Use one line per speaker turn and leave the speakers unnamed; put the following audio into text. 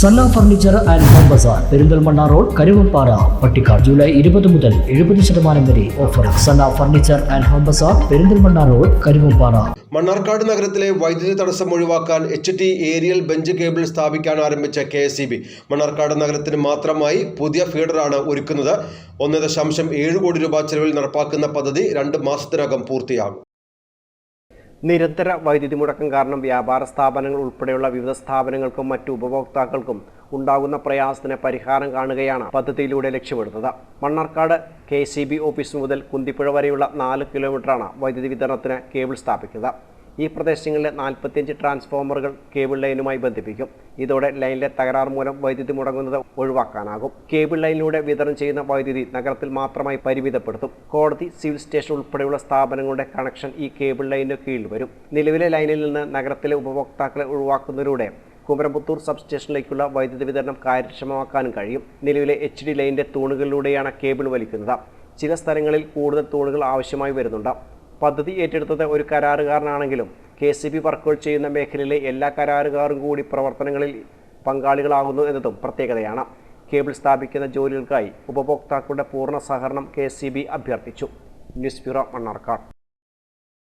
Sanna furniture and home bazaar Perinthalmanna road Karuvappara Pattikkad July ഇരുപത് മുതൽ എഴുപത് ശതമാനം വരെ offer Sanna furniture and home bazaar Perinthalmanna road Karuvappara
Mannarkkad നഗരത്തിലെ വൈദ്യുതി തടസ്സം ഒഴിവാക്കാൻ H T aerial bench cable സ്ഥാപിക്കാൻ ആരംഭിച്ച കെ എസ് ബി മണ്ണാർക്കാട് നഗരത്തിന് മാത്രമായി പുതിയ ഫീഡറാണ് ഒരുക്കുന്നത്. ഒന്ന് ദശാംശം ഏഴ് കോടി രൂപ ചെലവിൽ നടപ്പാക്കുന്ന പദ്ധതി രണ്ട് മാസത്തിനകം പൂർത്തിയാകും.
നിരന്തര വൈദ്യുതി മുടക്കം കാരണം വ്യാപാര സ്ഥാപനങ്ങൾ ഉൾപ്പെടെയുള്ള വിവിധ സ്ഥാപനങ്ങൾക്കും മറ്റു ഉപഭോക്താക്കൾക്കും ഉണ്ടാകുന്ന പ്രയാസത്തിന് പരിഹാരം കാണുകയാണ് പദ്ധതിയിലൂടെ ലക്ഷ്യമിടുന്നത്. മണ്ണാർക്കാട് കെ ഓഫീസ് മുതൽ കുന്തിപ്പുഴ വരെയുള്ള നാല് കിലോമീറ്ററാണ് വൈദ്യുതി വിതരണത്തിന് കേബിൾ സ്ഥാപിക്കുക ഈ പ്രദേശങ്ങളിലെ നാൽപ്പത്തിയഞ്ച് ട്രാൻസ്ഫോമറുകൾ കേബിൾ ലൈനുമായി ബന്ധിപ്പിക്കും. ഇതോടെ ലൈനിലെ തകരാർ മൂലം വൈദ്യുതി മുടങ്ങുന്നത് ഒഴിവാക്കാനാകും. കേബിൾ ലൈനിലൂടെ വിതരണം ചെയ്യുന്ന വൈദ്യുതി നഗരത്തിൽ മാത്രമായി പരിമിതപ്പെടുത്തും. കോടതി സിവിൽ സ്റ്റേഷൻ ഉൾപ്പെടെയുള്ള സ്ഥാപനങ്ങളുടെ കണക്ഷൻ ഈ കേബിൾ ലൈനിന് കീഴിൽ വരും. നിലവിലെ ലൈനിൽ നിന്ന് നഗരത്തിലെ ഉപഭോക്താക്കളെ ഒഴിവാക്കുന്നതിലൂടെ കുമരംപുത്തൂർ സബ് സ്റ്റേഷനിലേക്കുള്ള വൈദ്യുതി വിതരണം കാര്യക്ഷമമാക്കാനും കഴിയും. നിലവിലെ എച്ച് ഡി ലൈനിന്റെ തൂണുകളിലൂടെയാണ് കേബിൾ വലിക്കുന്നത്. ചില സ്ഥലങ്ങളിൽ കൂടുതൽ തൂണുകൾ ആവശ്യമായി വരുന്നുണ്ട് പദ്ധതി ഏറ്റെടുത്തത് ഒരു കരാറുകാരനാണെങ്കിലും കെ സി ബി വർക്കുകൾ ചെയ്യുന്ന മേഖലയിലെ എല്ലാ കരാറുകാരും കൂടി പ്രവർത്തനങ്ങളിൽ പങ്കാളികളാകുന്നു എന്നതും പ്രത്യേകതയാണ്. കേബിൾ സ്ഥാപിക്കുന്ന ജോലികൾക്കായി ഉപഭോക്താക്കളുടെ പൂർണ സഹകരണം കെ അഭ്യർത്ഥിച്ചു. News bureau Mannarkkad.